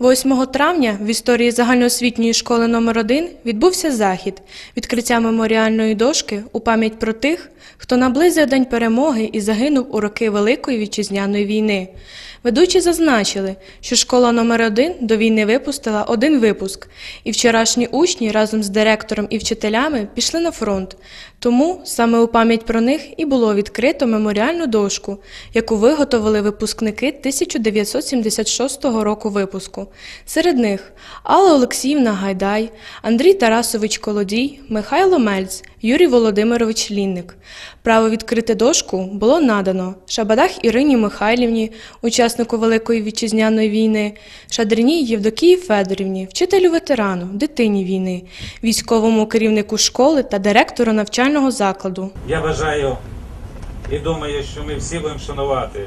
8 травня в історії загальноосвітньої школи номер 1 відбувся захід відкриття меморіальної дошки у пам'ять про тих, хто наблизив День перемоги і загинув у роки Великої вітчизняної війни. Ведучі зазначили, що школа номер 1 до війни випустила один випуск, і вчорашні учні разом з директором і вчителями пішли на фронт. Тому саме у пам'ять про них і було відкрито меморіальну дошку, яку виготовили випускники 1976 року випуску. Серед них Алла Олексіївна Гайдай, Андрій Тарасович Колодій, Михайло Мельц, Юрій Володимирович Лінник. Право відкрити дошку було надано Шабадах Ірині Михайлівні, учаснику Великої вітчизняної війни, Шадриній Євдокії Федорівні, вчителю ветерану, дитині війни, військовому керівнику школи та директору навчального закладу. Я вважаю і думаю, що ми всі будемо шанувати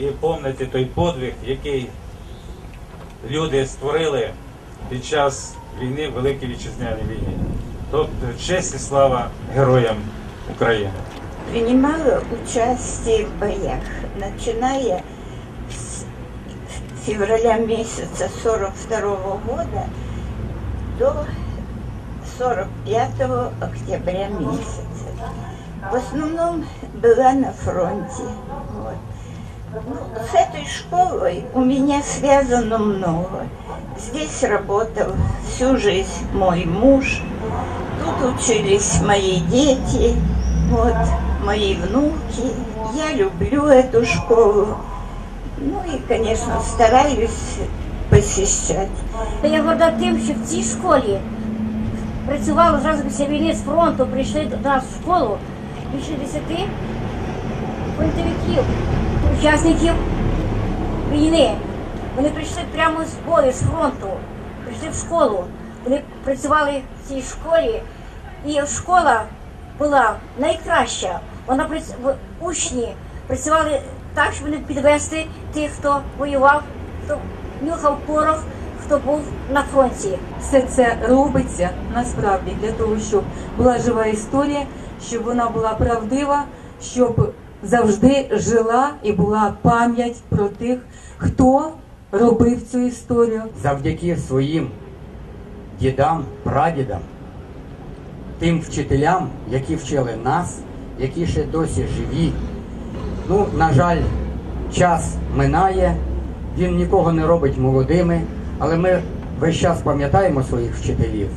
і помнити той подвиг, який люди створили під час війни, Великої вітчизняній війні. Тобто честь і слава героям України. принимала участие в боях, начиная с февраля месяца 42 года до 45 октября месяца. В основном была на фронте. Вот. Ну, с этой школой у меня связано много. Здесь работал всю жизнь мой муж, тут учились мои дети, вот, мои внуки. Я люблю эту школу. Ну и, конечно, стараюсь посещать. Я горда тим, що в цій школі працювали зразу після війни з фронту, прийшли до нас в школу більше десяти фронтовиків, учасників війни. Вони прийшли прямо з бою, з фронту, прийшли в школу. Вони працювали в цій школі, і школа була найкраща. Вона прац- учні працювали так, щоб не підвести тих, хто воював, хто нюхав порох, хто був на фронті. Все це робиться насправді для того, щоб була жива історія, щоб вона була правдива, щоб завжди жила і була пам'ять про тих, хто робив цю історію. завдяки своїм дідам, прадідам, тим вчителям, які вчили нас, які ще досі живі. Ну, на жаль, час минає, він нікого не робить молодими, але ми весь час пам'ятаємо своїх вчителів.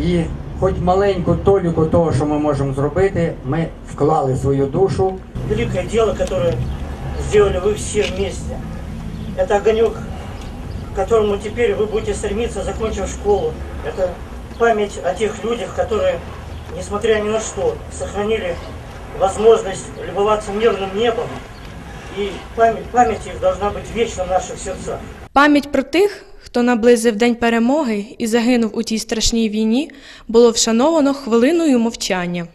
І хоч маленьку толіку того, що ми можемо зробити, ми вклали свою душу великое дело, которое сделали вы все вместе. Это огонек, к которому теперь вы будете стремиться, закончив школу. Это память о тех людях, которые, несмотря ни на что, сохранили возможность любоваться мирным небом. И память, память их должна быть вечно в наших сердцах. Пам'ять про тих, хто наблизив День перемоги і загинув у тій страшній війні, було вшановано хвилиною мовчання.